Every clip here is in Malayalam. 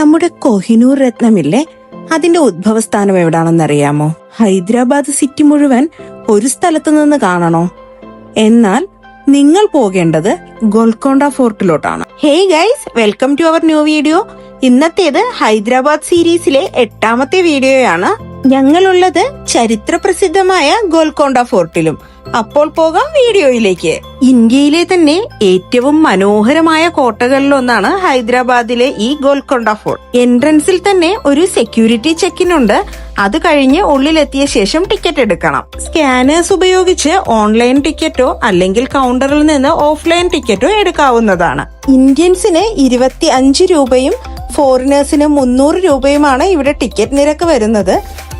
നമ്മുടെ കൊഹിനൂർ രത്നമില്ലേ? അതിന്റെ ഉദ്ഭവസ്ഥാനം എവിടാണെന്നറിയാമോ? ഹൈദരാബാദ് സിറ്റി മുഴുവൻ ഒരു സ്ഥലത്തു നിന്ന് കാണണോ? എന്നാൽ നിങ്ങൾ പോകേണ്ടത് Golconda ഫോർട്ടിലോട്ടാണ്. Hey guys welcome to our new video. ഇന്നത്തേത് Hyderabad സീരീസിലെ എട്ടാമത്തെ വീഡിയോയാണ്. ഞങ്ങളുള്ളത് ചരിത്ര പ്രസിദ്ധമായ ഗോൽക്കൊണ്ട ഫോർട്ടിലും. അപ്പോൾ പോകാം വീഡിയോയിലേക്ക്. ഇന്ത്യയിലെ തന്നെ ഏറ്റവും മനോഹരമായ കോട്ടകളിലൊന്നാണ് ഹൈദരാബാദിലെ ഈ ഗോൽക്കൊണ്ട ഫോർട്ട്. എൻട്രൻസിൽ തന്നെ ഒരു സെക്യൂരിറ്റി ചെക്കിനുണ്ട്. അത് കഴിഞ്ഞ് ഉള്ളിലെത്തിയ ശേഷം ടിക്കറ്റ് എടുക്കണം. സ്കാനേഴ്സ് ഉപയോഗിച്ച് ഓൺലൈൻ ടിക്കറ്റോ അല്ലെങ്കിൽ കൗണ്ടറിൽ നിന്ന് ഓഫ്ലൈൻ ടിക്കറ്റോ എടുക്കാവുന്നതാണ്. ഇന്ത്യൻസിന് ഇരുപത്തി അഞ്ച് രൂപയും ഫോറിനേഴ്സിന് മുന്നൂറ് രൂപയുമാണ് ഇവിടെ ടിക്കറ്റ് നിരക്ക് വരുന്നത്.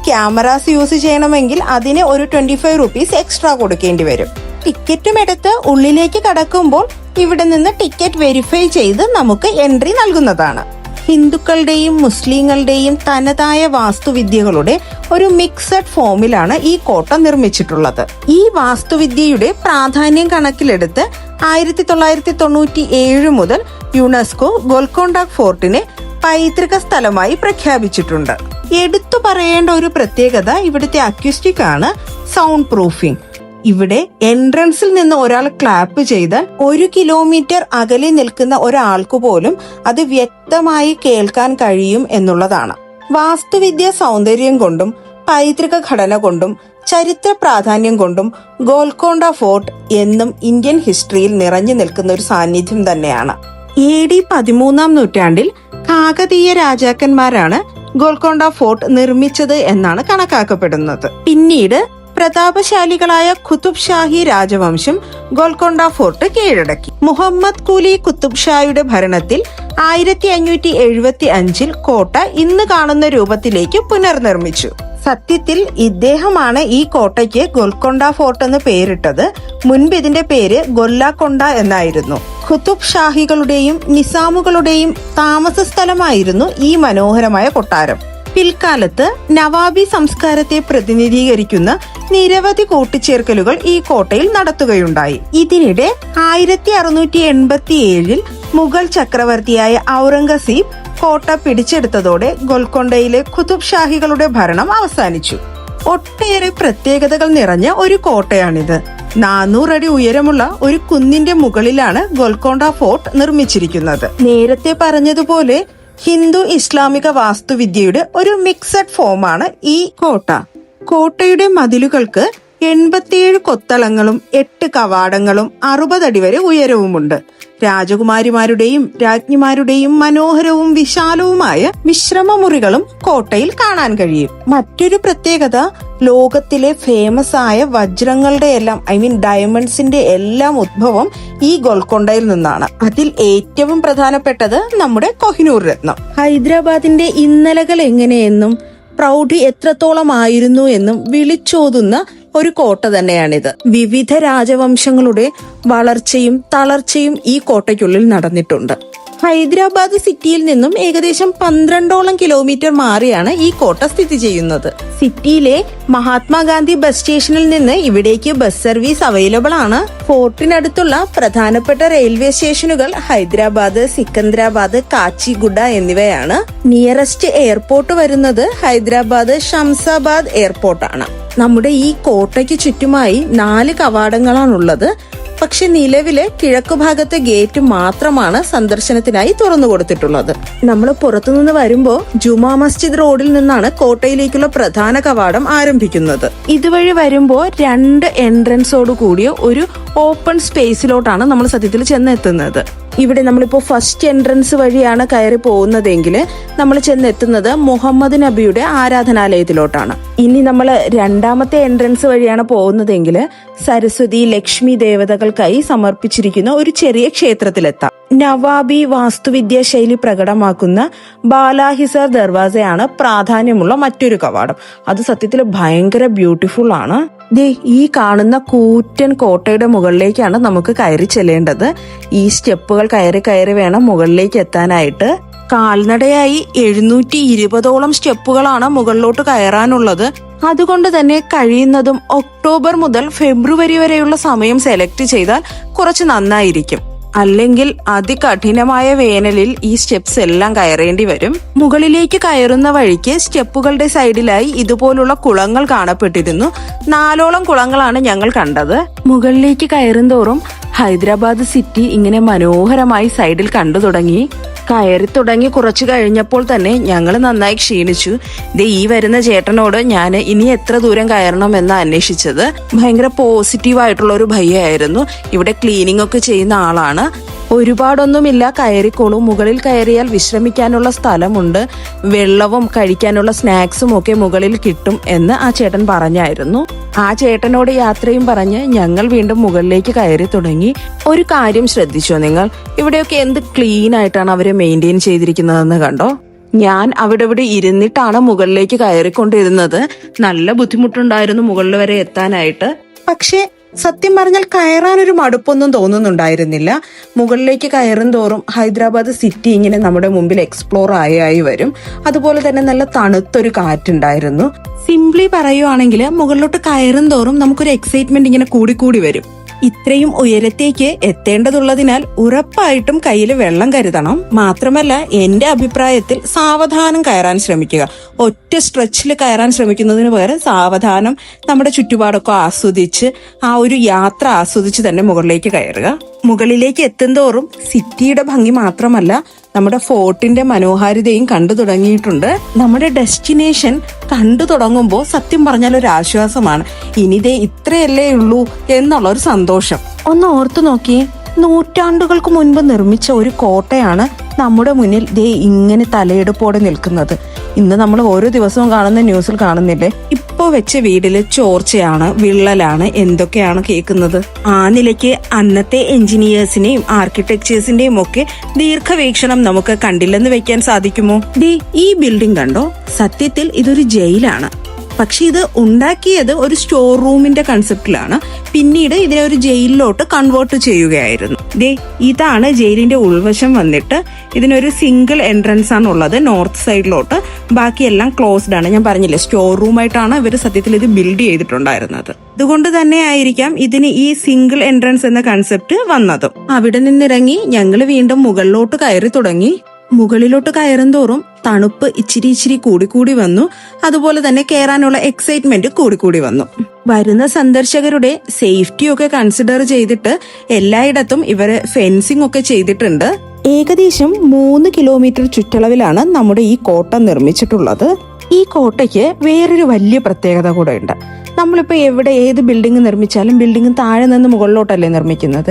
ക്യാമറാസ് യൂസ് ചെയ്യണമെങ്കിൽ അതിന് ഒരു ട്വന്റി ഫൈവ് റുപ്പീസ് എക്സ്ട്രാ കൊടുക്കേണ്ടി വരും. ടിക്കറ്റും എടുത്ത് ഉള്ളിലേക്ക് കടക്കുമ്പോൾ ഇവിടെ നിന്ന് ടിക്കറ്റ് വെരിഫൈ ചെയ്ത് നമുക്ക് എൻട്രി നൽകുന്നതാണ്. ഹിന്ദുക്കളുടെയും മുസ്ലിങ്ങളുടെയും തനതായ വാസ്തുവിദ്യകളുടെ ഒരു മിക്സഡ് ഫോമിലാണ് ഈ കോട്ട നിർമ്മിച്ചിട്ടുള്ളത്. ഈ വാസ്തുവിദ്യയുടെ പ്രാധാന്യം കണക്കിലെടുത്ത് ആയിരത്തി തൊള്ളായിരത്തി തൊണ്ണൂറ്റി ഏഴ് മുതൽ യുനെസ്കോ ഗോൽക്കോണ്ട ഫോർട്ടിനെ പൈതൃക സ്ഥലമായി പ്രഖ്യാപിച്ചിട്ടുണ്ട്. എടുത്തു പറയേണ്ട ഒരു പ്രത്യേകത ഇവിടുത്തെ അക്യൂസ്റ്റിക് ആണ് സൗണ്ട് പ്രൂഫിംഗ് ഇവിടെ എൻട്രൻസിൽ നിന്ന് ഒരാൾ ക്ലാപ്പ് ചെയ്താൽ ഒരു കിലോമീറ്റർ അകലെ നിൽക്കുന്ന ഒരാൾക്ക് പോലും അത് വ്യക്തമായി കേൾക്കാൻ കഴിയും എന്നുള്ളതാണ്. വാസ്തുവിദ്യ സൗന്ദര്യം കൊണ്ടും പൈതൃക ഘടന കൊണ്ടും ചരിത്ര പ്രാധാന്യം കൊണ്ടും ഗോൽക്കൊണ്ട ഫോർട്ട് എന്നും ഇന്ത്യൻ ഹിസ്റ്ററിയിൽ നിറഞ്ഞു നിൽക്കുന്ന ഒരു സാന്നിധ്യം തന്നെയാണ്. എ ഡി പതിമൂന്നാം നൂറ്റാണ്ടിൽ കാകതീയ രാജാക്കന്മാരാണ് ഗോൽക്കൊണ്ട ഫോർട്ട് നിർമ്മിച്ചത് എന്നാണ് കണക്കാക്കപ്പെടുന്നത്. പിന്നീട് പ്രതാപശാലികളായ ഖുതുബ് ഷാഹി രാജവംശം ഗോൽക്കൊണ്ട ഫോർട്ട് കീഴടക്കി. മുഹമ്മദ് കുലി കുത്തുബ് ഷായുടെ ഭരണത്തിൽ ആയിരത്തി അഞ്ഞൂറ്റി എഴുപത്തി അഞ്ചിൽ കോട്ട ഇന്ന് കാണുന്ന രൂപത്തിലേക്ക് പുനർനിർമ്മിച്ചു. സത്യത്തിൽ ഇദ്ദേഹമാണ് ഈ കോട്ടയ്ക്ക് ഗോൽക്കൊണ്ട ഫോർട്ട് എന്ന് പേരിട്ടത്. മുൻപ് ഇതിന്റെ പേര് ഗൊല്ലാക്കൊണ്ട എന്നായിരുന്നു. ഖുതുബ് ഷാഹികളുടെയും നിസാമുകളുടെയും താമസ സ്ഥലമായിരുന്നു ഈ മനോഹരമായ കൊട്ടാരം. പിൽക്കാലത്ത് നവാബി സംസ്കാരത്തെ പ്രതിനിധീകരിക്കുന്ന നിരവധി കൂട്ടിച്ചേർക്കലുകൾ ഈ കോട്ടയിൽ നടത്തുകയുണ്ടായി. ഇതിനിടെ ആയിരത്തി അറുന്നൂറ്റി എൺപത്തി ഏഴിൽ മുഗൾ ചക്രവർത്തിയായ ഔറംഗസീബ് കോട്ട പിടിച്ചെടുത്തതോടെ ഗോൽക്കൊണ്ടയിലെ ഖുതുബ് ഷാഹികളുടെ ഭരണം അവസാനിച്ചു. ഒട്ടേറെ പ്രത്യേകതകൾ നിറഞ്ഞ ഒരു കോട്ടയാണിത്. നാനൂറടി ഉയരമുള്ള ഒരു കുന്നിന്റെ മുകളിലാണ് ഗോൽക്കൊണ്ട ഫോർട്ട് നിർമ്മിച്ചിരിക്കുന്നത്. നേരത്തെ പറഞ്ഞതുപോലെ ഹിന്ദു ഇസ്ലാമിക വാസ്തുവിദ്യയുടെ ഒരു മിക്സഡ് ഫോമാണ് ഈ കോട്ട. കോട്ടയുടെ മതിലുകൾക്ക് എൺപത്തിയേഴ് കൊത്തളങ്ങളും എട്ട് കവാടങ്ങളും അറുപതടി വരെ ഉയരവുമുണ്ട്. രാജകുമാരിമാരുടെയും രാജ്ഞിമാരുടെയും മനോഹരവും വിശാലവുമായ വിശ്രമമുറികളും കോട്ടയിൽ കാണാൻ കഴിയും. മറ്റൊരു പ്രത്യേകത ലോകത്തിലെ ഫേമസ് ആയ വജ്രങ്ങളുടെ എല്ലാം ഐ മീൻ ഡയമണ്ട്സിന്റെ എല്ലാം ഉദ്ഭവം ഈ ഗോൽക്കൊണ്ടയിൽ നിന്നാണ്. അതിൽ ഏറ്റവും പ്രധാനപ്പെട്ടത് നമ്മുടെ കൊഹിനൂർ രത്നം. ഹൈദരാബാദിന്റെ ഇന്നലകൾ എങ്ങനെയെന്നും പ്രൗഢി എത്രത്തോളമായിരുന്നു എന്നും വിളിച്ചോതുന്ന ഒരു കോട്ട തന്നെയാണിത്. വിവിധ രാജവംശങ്ങളുടെ വളർച്ചയും തളർച്ചയും ഈ കോട്ടയ്ക്കുള്ളിൽ നടന്നിട്ടുണ്ട്. ഹൈദരാബാദ് സിറ്റിയിൽ നിന്നും ഏകദേശം പന്ത്രണ്ടോളം കിലോമീറ്റർ മാറിയാണ് ഈ കോട്ട സ്ഥിതി ചെയ്യുന്നത്. സിറ്റിയിലെ മഹാത്മാഗാന്ധി ബസ് സ്റ്റേഷനിൽ നിന്ന് ഇവിടേക്ക് ബസ് സർവീസ് അവൈലബിൾ ആണ്. ഫോർട്ടിനടുത്തുള്ള പ്രധാനപ്പെട്ട റെയിൽവേ സ്റ്റേഷനുകൾ ഹൈദരാബാദ് സിക്കന്ദരാബാദ് കാച്ചിഗുഡ എന്നിവയാണ്. നിയറസ്റ്റ് എയർപോർട്ട് വരുന്നത് ഹൈദരാബാദ് ഷംസാബാദ് എയർപോർട്ടാണ്. നമ്മുടെ ഈ കോട്ടയ്ക്ക് ചുറ്റുമായി നാല് കവാടങ്ങളാണുള്ളത്. പക്ഷെ നിലവിലെ കിഴക്ക് ഭാഗത്തെ ഗേറ്റ് മാത്രമാണ് സന്ദർശനത്തിനായി തുറന്നു കൊടുത്തിട്ടുള്ളത് നമ്മൾ പുറത്തുനിന്ന് വരുമ്പോൾ ജുമാ മസ്ജിദ് റോഡിൽ നിന്നാണ് കോട്ടയിലേക്കുള്ള പ്രധാന കവാടം ആരംഭിക്കുന്നത്. ഇതുവഴി വരുമ്പോൾ രണ്ട് എൻട്രൻസോട് കൂടിയ ഒരു ഓപ്പൺ സ്പേസിലോട്ടാണ് നമ്മൾ സത്യത്തിൽ ചെന്നെത്തുന്നത്. ഇവിടെ നമ്മളിപ്പോൾ ഫസ്റ്റ് എൻട്രൻസ് വഴിയാണ് കയറി പോകുന്നതെങ്കിൽ നമ്മൾ ചെന്നെത്തുന്നത് മുഹമ്മദ് നബിയുടെ ആരാധനാലയത്തിലോട്ടാണ്. ഇനി നമ്മൾ രണ്ടാമത്തെ എൻട്രൻസ് വഴിയാണ് പോകുന്നതെങ്കിൽ സരസ്വതി ലക്ഷ്മി ദേവതകൾക്കായി സമർപ്പിച്ചിരിക്കുന്ന ഒരു ചെറിയ ക്ഷേത്രത്തിലെത്താം. നവാബി വാസ്തുവിദ്യാ ശൈലി പ്രകടമാക്കുന്ന ബാലാഹിസർ ദർവാസയാണ് പ്രാധാന്യമുള്ള മറ്റൊരു കവാടം. അത് സത്യത്തിൽ ഭയങ്കര ബ്യൂട്ടിഫുൾ ആണ്. ദേ ഈ കാണുന്ന കൂറ്റൻ കോട്ടയുടെ മുകളിലേക്കാണ് നമുക്ക് കയറി ചെല്ലേണ്ടത്. ഈ സ്റ്റെപ്പുകൾ കയറി കയറി വേണം മുകളിലേക്ക് എത്താനായിട്ട്. കാൽനടയായി എഴുന്നൂറ്റി ഇരുപതോളം സ്റ്റെപ്പുകളാണ് മുകളിലോട്ട് കയറാനുള്ളത്. അതുകൊണ്ട് തന്നെ കഴിയുന്നതും ഒക്ടോബർ മുതൽ ഫെബ്രുവരി വരെയുള്ള സമയം സെലക്ട് ചെയ്താൽ കുറച്ച് നന്നായിരിക്കും. അല്ലെങ്കിൽ അതികഠിനമായ വേനലിൽ ഈ സ്റ്റെപ്സ് എല്ലാം കയറേണ്ടി വരും. മുകളിലേക്ക് കയറുന്ന വഴിക്ക് സ്റ്റെപ്പുകളുടെ സൈഡിലായി ഇതുപോലുള്ള കുളങ്ങൾ കാണപ്പെട്ടിരുന്നു. നാലോളം കുളങ്ങളാണ് ഞങ്ങൾ കണ്ടത്. മുകളിലേക്ക് കയറും തോറും ഹൈദരാബാദ് സിറ്റി ഇങ്ങനെ മനോഹരമായി സൈഡിൽ കണ്ടു തുടങ്ങി. കയറി തുടങ്ങി കുറച്ചു കഴിഞ്ഞപ്പോൾ തന്നെ ഞങ്ങൾ നന്നായി ക്ഷീണിച്ചു. ദേ ഈ വരുന്ന ചേട്ടനോട് ഞാൻ ഇനി എത്ര ദൂരം കയറണം എന്ന് അന്വേഷിച്ചത് ഭയങ്കര പോസിറ്റീവ് ആയിട്ടുള്ള ഒരു ഭയ്യായിരുന്നു. ഇവിടെ ക്ലീനിങ് ഒക്കെ ചെയ്യുന്ന ആളാണ്. ഒരുപാടൊന്നുമില്ല കയറിക്കോളൂ. മുകളിൽ കയറിയാൽ വിശ്രമിക്കാനുള്ള സ്ഥലമുണ്ട്. വെള്ളവും കഴിക്കാനുള്ള സ്നാക്സും ഒക്കെ മുകളിൽ കിട്ടും എന്ന് ആ ചേട്ടൻ പറഞ്ഞായിരുന്നു. ആ ചേട്ടനോട് യാത്രയും പറഞ്ഞ് ഞങ്ങൾ വീണ്ടും മുകളിലേക്ക് കയറി തുടങ്ങി. ഒരു കാര്യം ശ്രദ്ധിച്ചോ നിങ്ങൾ? ഇവിടെയൊക്കെ എന്ത് ക്ലീൻ ആയിട്ടാണ് അവരെ മെയിന്റെയിൻ ചെയ്തിരിക്കുന്നതെന്ന് കണ്ടോ? ഞാൻ അവിടെ ഇവിടെ ഇരുന്നിട്ടാണ് മുകളിലേക്ക് കയറിക്കൊണ്ടിരുന്നത്. നല്ല ബുദ്ധിമുട്ടുണ്ടായിരുന്നു മുകളിൽ വരെ എത്താനായിട്ട്. പക്ഷേ സത്യം പറഞ്ഞാൽ കയറാൻ ഒരു മടുപ്പൊന്നും തോന്നുന്നുണ്ടായിരുന്നില്ല. മുകളിലേക്ക് കയറും തോറും ഹൈദരാബാദ് സിറ്റി ഇങ്ങനെ നമ്മുടെ മുമ്പിൽ എക്സ്പ്ലോർ ആയി വരും. അതുപോലെ തന്നെ നല്ല തണുത്തൊരു കാറ്റുണ്ടായിരുന്നു. സിംപ്ലി പറയുവാണെങ്കിൽ മുകളിലോട്ട് കയറും തോറും നമുക്കൊരു എക്സൈറ്റ്മെന്റ് ഇങ്ങനെ കൂടിക്കൂടി വരും. ഇത്രയും ഉയരത്തേക്ക് എത്തേണ്ടതുള്ളതിനാൽ ഉറപ്പായിട്ടും കയ്യിൽ വെള്ളം കരുതണം. മാത്രമല്ല എന്റെ അഭിപ്രായത്തിൽ സാവധാനം കയറാൻ ശ്രമിക്കുക. ഒറ്റ സ്ട്രെച്ചിൽ കയറാൻ ശ്രമിക്കുന്നതിന് പകരം സാവധാനം നമ്മുടെ ചുറ്റുപാടൊക്കെ ആസ്വദിച്ച് ആ ഒരു യാത്ര ആസ്വദിച്ച് തന്നെ മുകളിലേക്ക് കയറുക. മുകളിലേക്ക് എത്തുന്തോറും സിറ്റിയുടെ ഭംഗി മാത്രമല്ല നമ്മുടെ ഫോർട്ടിന്റെ മനോഹാരിതയും കണ്ടു തുടങ്ങിയിട്ടുണ്ട്. നമ്മുടെ ഡെസ്റ്റിനേഷൻ കണ്ടു തുടങ്ങുമ്പോൾ സത്യം പറഞ്ഞാൽ ഒരു ആശ്വാസമാണ്. ഇനിതേ ഇത്രയല്ലേ ഉള്ളൂ എന്നുള്ള ഒരു സന്തോഷം. ഒന്ന് ഓർത്തു നോക്കിയേ. നൂറ്റാണ്ടുകൾക്ക് മുൻപ് നിർമ്മിച്ച ഒരു കോട്ടയാണ് നമ്മുടെ മുന്നിൽ ദേ ഇങ്ങനെ തലയെടുപ്പോടെ നിൽക്കുന്നത്. ഇന്ന് നമ്മൾ ഓരോ ദിവസവും കാണുന്ന ന്യൂസിൽ കാണുന്നില്ലേ? ഇപ്പോ വെച്ച വീടിൽ ചോർച്ചയാണ് വിള്ളലാണ് എന്തൊക്കെയാണ് കേൾക്കുന്നത്? ആ നിലയ്ക്ക് അന്നത്തെ എഞ്ചിനീയേഴ്സിനെയും ആർക്കിടെക്ചേഴ്സിന്റെയും ഒക്കെ ദീർഘവീക്ഷണം നമുക്ക് കണ്ടില്ലെന്ന് വെക്കാൻ സാധിക്കുമോ? ദേ ഈ ബിൽഡിംഗ് കണ്ടോ? സത്യത്തിൽ ഇതൊരു ജയിലാണ് പക്ഷെ ഇത് ഉണ്ടാക്കിയത് ഒരു സ്റ്റോർ റൂമിന്റെ കൺസെപ്റ്റിലാണ് പിന്നീട് ഇതിനെ ഒരു ജയിലിലോട്ട് കൺവേർട്ട് ചെയ്യുകയായിരുന്നു. ദേ ഇതാണ് ജയിലിന്റെ ഉൾവശം വന്നിട്ട് ഇതിനൊരു സിംഗിൾ എൻട്രൻസ് ആണ് ഉള്ളത് നോർത്ത് സൈഡിലോട്ട് ബാക്കിയെല്ലാം ക്ലോസ്ഡ് ആണ്. ഞാൻ പറഞ്ഞില്ലേ സ്റ്റോർ റൂമായിട്ടാണ് ഇവർ സത്യത്തിൽ ഇത് ബിൽഡ് ചെയ്തിട്ടുണ്ടായിരുന്നത്. അതുകൊണ്ട് തന്നെ ആയിരിക്കാം ഇതിന് ഈ സിംഗിൾ എൻട്രൻസ് എന്ന കൺസെപ്റ്റ് വന്നതും. അവിടെ നിന്നിറങ്ങി ഞങ്ങൾ വീണ്ടും മുകളിലോട്ട് കയറി തുടങ്ങി. മുകളിലോട്ട് കയറും തോറും തണുപ്പ് ഇച്ചിരി ഇച്ചിരി കൂടിക്കൂടി വന്നു. അതുപോലെ തന്നെ കയറാനുള്ള എക്സൈറ്റ്മെന്റ് കൂടിക്കൂടി വന്നു. വരുന്ന സന്ദർശകരുടെ സേഫ്റ്റി ഒക്കെ കൺസിഡർ ചെയ്തിട്ട് എല്ലായിടത്തും ഇവർ ഫെൻസിംഗ് ഒക്കെ ചെയ്തിട്ടുണ്ട്. ഏകദേശം മൂന്ന് കിലോമീറ്റർ ചുറ്റളവിലാണ് നമ്മുടെ ഈ കോട്ട നിർമ്മിച്ചിട്ടുള്ളത്. ഈ കോട്ടയ്ക്ക് വേറൊരു വലിയ പ്രത്യേകത കൂടെ ഉണ്ട്. നമ്മളിപ്പോൾ എവിടെ ഏത് ബിൽഡിംഗ് നിർമ്മിച്ചാലും ബിൽഡിംഗ് താഴെ നിന്ന് മുകളിലോട്ടല്ലേ നിർമ്മിക്കുന്നത്.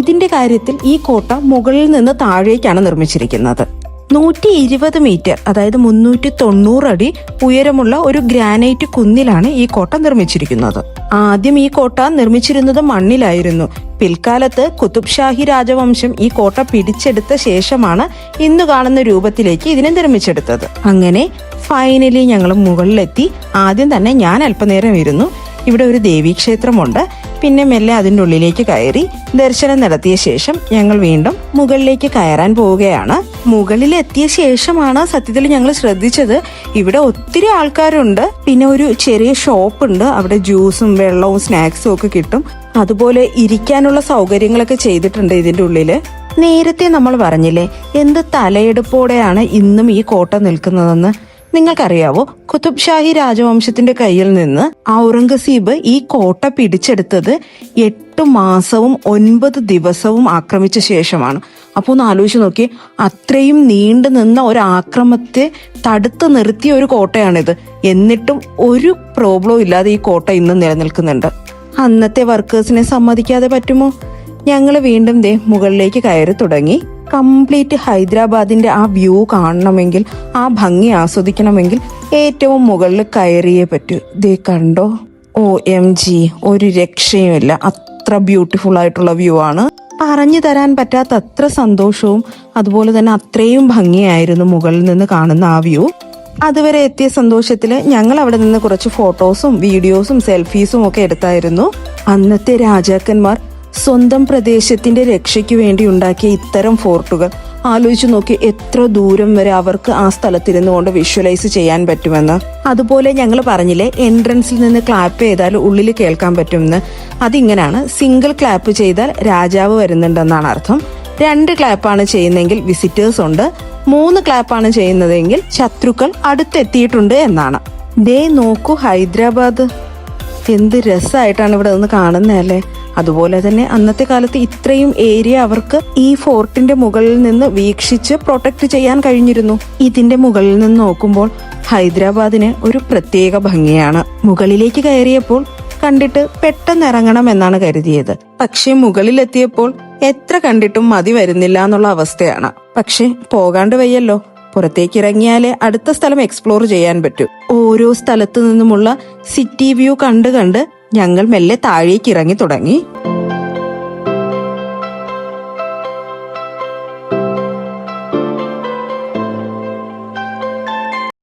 ഇതിന്റെ കാര്യത്തിൽ ഈ കോട്ട മുകളിൽ നിന്ന് താഴേക്കാണ് നിർമ്മിച്ചിരിക്കുന്നത്. നൂറ്റി ഇരുപത് മീറ്റർ അതായത് മുന്നൂറ്റി തൊണ്ണൂറ് അടി ഉയരമുള്ള ഒരു ഗ്രാനൈറ്റ് കുന്നിലാണ് ഈ കോട്ട നിർമ്മിച്ചിരിക്കുന്നത്. ആദ്യം ഈ കോട്ട നിർമ്മിച്ചിരുന്നത് മണ്ണിലായിരുന്നു. പിൽക്കാലത്ത് കുതുബ് ഷാഹി രാജവംശം ഈ കോട്ട പിടിച്ചെടുത്ത ശേഷമാണ് ഇന്ന് കാണുന്ന രൂപത്തിലേക്ക് ഇതിനെ നിർമ്മിച്ചെടുത്തത്. അങ്ങനെ ഫൈനലി ഞങ്ങൾ മുകളിലെത്തി. ആദ്യം തന്നെ ഞാൻ അല്പനേരം ഇരുന്നു. ഇവിടെ ഒരു ദേവീക്ഷേത്രമുണ്ട്. പിന്നെ മെല്ലെ അതിന്റെ ഉള്ളിലേക്ക് കയറി ദർശനം നടത്തിയ ശേഷം ഞങ്ങൾ വീണ്ടും മുകളിലേക്ക് കയറാൻ പോവുകയാണ്. മുകളിൽ എത്തിയ ശേഷമാണ് സത്യത്തിൽ ഞങ്ങൾ ശ്രദ്ധിച്ചത്. ഇവിടെ ഒത്തിരി ആൾക്കാരുണ്ട്. പിന്നെ ഒരു ചെറിയ ഷോപ്പ് ഉണ്ട് അവിടെ ജ്യൂസും വെള്ളവും സ്നാക്സും ഒക്കെ കിട്ടും. അതുപോലെ ഇരിക്കാനുള്ള സൗകര്യങ്ങളൊക്കെ ചെയ്തിട്ടുണ്ട് ഇതിന്റെ ഉള്ളിൽ. നേരത്തെ നമ്മൾ പറഞ്ഞില്ലേ എന്ത് തലയെടുപ്പോടെയാണ് ഇന്നും ഈ കോട്ട നിൽക്കുന്നതെന്ന്? നിങ്ങൾക്കറിയാവോ? കുതുബ് ഷാഹി രാജവംശത്തിന്റെ കയ്യിൽ നിന്ന് ഔറംഗസീബ് ഈ കോട്ട പിടിച്ചെടുത്തത് എട്ട് മാസവും ഒൻപത് ദിവസവും ആക്രമിച്ച ശേഷമാണ്. അപ്പോൾ ഒന്ന് ആലോചിച്ച് നോക്കി അത്രയും നീണ്ടു നിന്ന ഒരു ആക്രമത്തെ തടുത്തു നിർത്തിയ ഒരു കോട്ടയാണിത്. എന്നിട്ടും ഒരു പ്രോബ്ലവും ഇല്ലാതെ ഈ കോട്ട ഇന്ന് നിലനിൽക്കുന്നുണ്ട്. അന്നത്തെ വർക്കേഴ്സിനെ സമ്മതിക്കാതെ പറ്റുമോ? ഞങ്ങൾ വീണ്ടും ദേ മുകളിലേക്ക് കയറി തുടങ്ങി. കംപ്ലീറ്റ് ഹൈദരാബാദിന്റെ ആ വ്യൂ കാണണമെങ്കിൽ ആ ഭംഗി ആസ്വദിക്കണമെങ്കിൽ ഏറ്റവും മുകളിൽ കയറിയേ പറ്റൂ. ദേ കണ്ടോ? ഓ എം ജി ഒരു രക്ഷയുമില്ല. അത്ര ബ്യൂട്ടിഫുൾ ആയിട്ടുള്ള വ്യൂ ആണ്. പറഞ്ഞു തരാൻ പറ്റാത്ത അത്ര സന്തോഷവും അതുപോലെ തന്നെ അത്രയും ഭംഗിയായിരുന്നു മുകളിൽ നിന്ന് കാണുന്ന ആ വ്യൂ. അതുവരെ എത്തിയ സന്തോഷത്തിൽ ഞങ്ങൾ അവിടെ നിന്ന് കുറച്ച് ഫോട്ടോസും വീഡിയോസും സെൽഫീസും ഒക്കെ എടുത്തായിരുന്നു. അന്നത്തെ രാജാക്കന്മാർ സ്വന്തം പ്രദേശത്തിന്റെ രക്ഷയ്ക്ക് വേണ്ടി ഉണ്ടാക്കിയ ഇത്തരം ഫോർട്ടുകൾ. ആലോചിച്ചു നോക്കി എത്ര ദൂരം വരെ അവർക്ക് ആ സ്ഥലത്തിരുന്നു കൊണ്ട് വിഷ്വലൈസ് ചെയ്യാൻ പറ്റുമെന്ന്. അതുപോലെ ഞങ്ങൾ പറഞ്ഞില്ലേ എൻട്രൻസിൽ നിന്ന് ക്ലാപ്പ് ചെയ്താൽ ഉള്ളിൽ കേൾക്കാൻ പറ്റുമെന്ന്. അതിങ്ങനാണ് സിംഗിൾ ക്ലാപ്പ് ചെയ്താൽ രാജാവ് വരുന്നുണ്ടെന്നാണ് അർത്ഥം. രണ്ട് ക്ലാപ്പാണ് ചെയ്യുന്നതെങ്കിൽ വിസിറ്റേഴ്സ് ഉണ്ട്. മൂന്ന് ക്ലാപ്പാണ് ചെയ്യുന്നതെങ്കിൽ ശത്രുക്കൾ അടുത്തെത്തിയിട്ടുണ്ട് എന്നാണ്. ദേ നോക്കൂ ഹൈദരാബാദ്. എന്ത് രസമായിട്ടാണ് ഇവിടെ നിന്ന് കാണുന്നതല്ലേ? അതുപോലെ തന്നെ അന്നത്തെ കാലത്ത് ഇത്രയും ഏരിയ അവർക്ക് ഈ ഫോർട്ടിന്റെ മുകളിൽ നിന്ന് വീക്ഷിച്ച് പ്രൊട്ടക്ട് ചെയ്യാൻ കഴിഞ്ഞിരുന്നു. ഇതിന്റെ മുകളിൽ നിന്ന് നോക്കുമ്പോൾ ഹൈദരാബാദിന് ഒരു പ്രത്യേക ഭംഗിയാണ്. മുകളിലേക്ക് കയറിയപ്പോൾ കണ്ടിട്ട് പെട്ടെന്ന് ഇറങ്ങണം എന്നാണ് കരുതിയത്. പക്ഷെ മുകളിലെത്തിയപ്പോൾ എത്ര കണ്ടിട്ടും മതി വരുന്നില്ല എന്നുള്ള അവസ്ഥയാണ്. പക്ഷെ പോകാണ്ട് വയ്യല്ലോ. പുറത്തേക്ക് ഇറങ്ങിയാലേ അടുത്ത സ്ഥലം എക്സ്പ്ലോർ ചെയ്യാൻ പറ്റൂ. ഓരോ സ്ഥലത്തു നിന്നുമുള്ള സിറ്റി വ്യൂ കണ്ട് കണ്ട് ഞങ്ങൾ മെല്ലെ താഴേക്ക് ഇറങ്ങി തുടങ്ങി.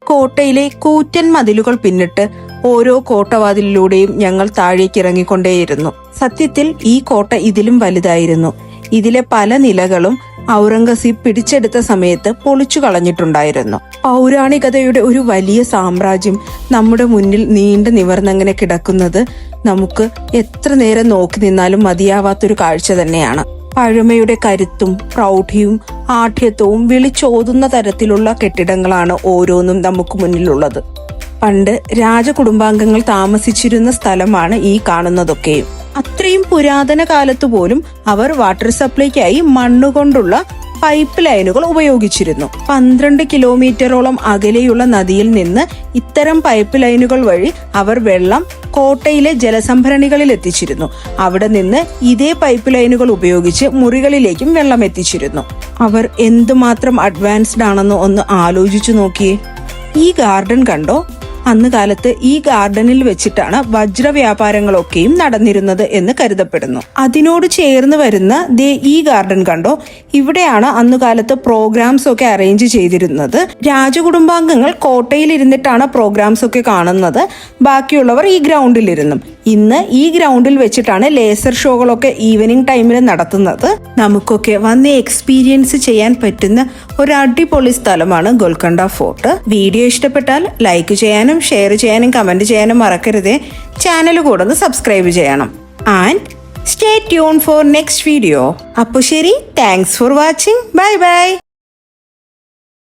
കോട്ടയിലെ കൂറ്റൻ മതിലുകൾ പിന്നിട്ട് ഓരോ കോട്ടവാതിലിലൂടെയും ഞങ്ങൾ താഴേക്ക് ഇറങ്ങിക്കൊണ്ടേയിരുന്നു. സത്യത്തിൽ ഈ കോട്ട ഇതിലും വലുതായിരുന്നു. ഇതിലെ പല നിലകളും ഔറംഗസീബ് പിടിച്ചെടുത്ത സമയത്ത് പൊളിച്ചു കളഞ്ഞിട്ടുണ്ടായിരുന്നു. പൗരാണികതയുടെ ഒരു വലിയ സാമ്രാജ്യം നമ്മുടെ മുന്നിൽ നീണ്ടു നിവർന്നങ്ങനെ കിടക്കുന്നത് നമുക്ക് എത്ര നേരം നോക്കി നിന്നാലും മതിയാവാത്തൊരു കാഴ്ച തന്നെയാണ്. പഴമയുടെ കരുത്തും പ്രൗഢിയും ആഠ്യത്വവും വിളിച്ചോതുന്ന തരത്തിലുള്ള കെട്ടിടങ്ങളാണ് ഓരോന്നും നമുക്ക് മുന്നിലുള്ളത്. പണ്ട് രാജകുടുംബാംഗങ്ങൾ താമസിച്ചിരുന്ന സ്ഥലമാണ് ഈ കാണുന്നതൊക്കെയും അത്രയും പുരാതന കാലത്ത് പോലും അവർ വാട്ടർ സപ്ലൈക്കായി മണ്ണുകൊണ്ടുള്ള പൈപ്പ് ലൈനുകൾ ഉപയോഗിച്ചിരുന്നു. പന്ത്രണ്ട് കിലോമീറ്ററോളം അകലെയുള്ള നദിയിൽ നിന്ന് ഇത്തരം പൈപ്പ് ലൈനുകൾ വഴി അവർ വെള്ളം കോട്ടയിലെ ജലസംഭരണികളിൽ എത്തിച്ചിരുന്നു. അവിടെ നിന്ന് ഇതേ പൈപ്പ് ലൈനുകൾ ഉപയോഗിച്ച് മുറികളിലേക്കും വെള്ളം എത്തിച്ചിരുന്നു. അവർ എന്തുമാത്രം അഡ്വാൻസ്ഡ് ആണെന്ന് ഒന്ന് ആലോചിച്ചു നോക്കിയേ. ഈ ഗാർഡൻ കണ്ടോ? അന്ന് കാലത്ത് ഈ ഗാർഡനിൽ വെച്ചിട്ടാണ് വജ്ര വ്യാപാരങ്ങളൊക്കെയും നടന്നിരുന്നത് എന്ന് കരുതപ്പെടുന്നു. അതിനോട് ചേർന്ന് വരുന്ന ദേ ഈ ഗാർഡൻ കണ്ടോ? ഇവിടെയാണ് അന്നുകാലത്ത് പ്രോഗ്രാംസ് ഒക്കെ അറേഞ്ച് ചെയ്തിരുന്നത്. രാജകുടുംബാംഗങ്ങൾ കോട്ടയിൽ ഇരുന്നിട്ടാണ് പ്രോഗ്രാംസ് ഒക്കെ കാണുന്നത്. ബാക്കിയുള്ളവർ ഈ ഗ്രൗണ്ടിലിരുന്നും. ഇന്ന് ഈ ഗ്രൗണ്ടിൽ വെച്ചിട്ടാണ് ലേസർ ഷോകളൊക്കെ ഈവനിങ് ടൈമിൽ നടത്തുന്നത്. നമുക്കൊക്കെ വന്ന് എക്സ്പീരിയൻസ് ചെയ്യാൻ പറ്റുന്ന ഒരു അടിപൊളി സ്ഥലമാണ് ഗോൽക്കണ്ട ഫോർട്ട്. വീഡിയോ ഇഷ്ടപ്പെട്ടാൽ ലൈക്ക് ചെയ്യാനും ഷെയർ ചെയ്യാനും കമന്റ് ചെയ്യാനും മറക്കരുത്. ചാനൽ കൂടെ ഒന്ന് സബ്സ്ക്രൈബ് ചെയ്യണം. And stay tune for next video അപ്പോൾ ശരി thanks for watching bye bye